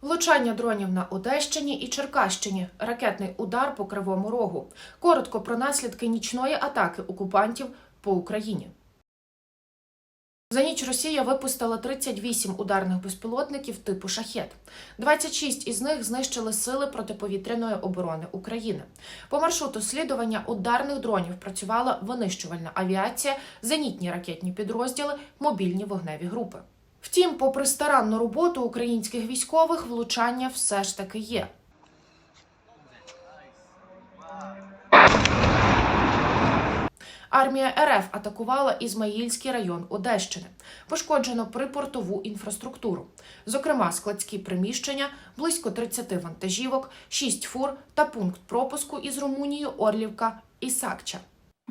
Влучання дронів на Одещині і Черкащині, ракетний удар по Кривому Рогу. Коротко про наслідки нічної атаки окупантів по Україні. За ніч Росія випустила 38 ударних безпілотників типу шахет. 26 із них знищили сили протиповітряної оборони України. По маршруту слідування ударних дронів працювала винищувальна авіація, зенітні ракетні підрозділи, мобільні вогневі групи. Втім, попри старанну роботу українських військових, влучання все ж таки є. Армія РФ атакувала Ізмаїльський район Одещини. Пошкоджено припортову інфраструктуру, зокрема складські приміщення, близько 30 вантажівок, 6 фур та пункт пропуску із Румунією Орлівка і Сакча.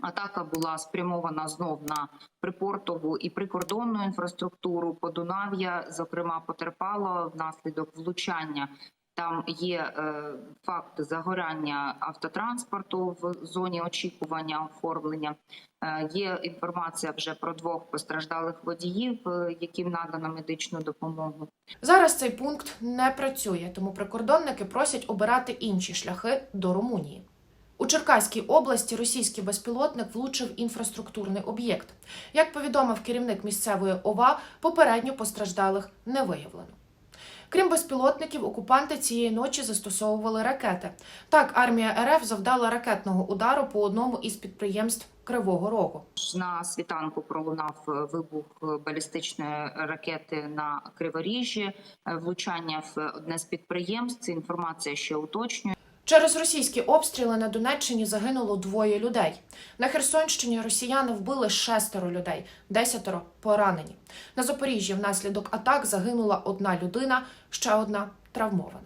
Атака була спрямована знов на припортову і прикордонну інфраструктуру. Подунав'я, зокрема, потерпало внаслідок влучання. Там є е, факт загорання автотранспорту в зоні очікування оформлення. Е, є інформація вже про двох постраждалих водіїв, е, яким надано медичну допомогу. Зараз цей пункт не працює, тому прикордонники просять обирати інші шляхи до Румунії. У Черкаській області російський безпілотник влучив інфраструктурний об'єкт. Як повідомив керівник місцевої ОВА, попередньо постраждалих не виявлено. Крім безпілотників, окупанти цієї ночі застосовували ракети. Так, армія РФ завдала ракетного удару по одному із підприємств Кривого Рогу. На світанку пролунав е, вибух е, балістичної ракети на Криворіжжі, е, влучання в одне з підприємств. Інформація ще уточнює. Через російські обстріли на Донеччині загинуло двоє людей. На Херсонщині росіяни вбили шестеро людей, десятеро поранені. На Запоріжжі внаслідок атак загинула одна людина, ще одна травмована.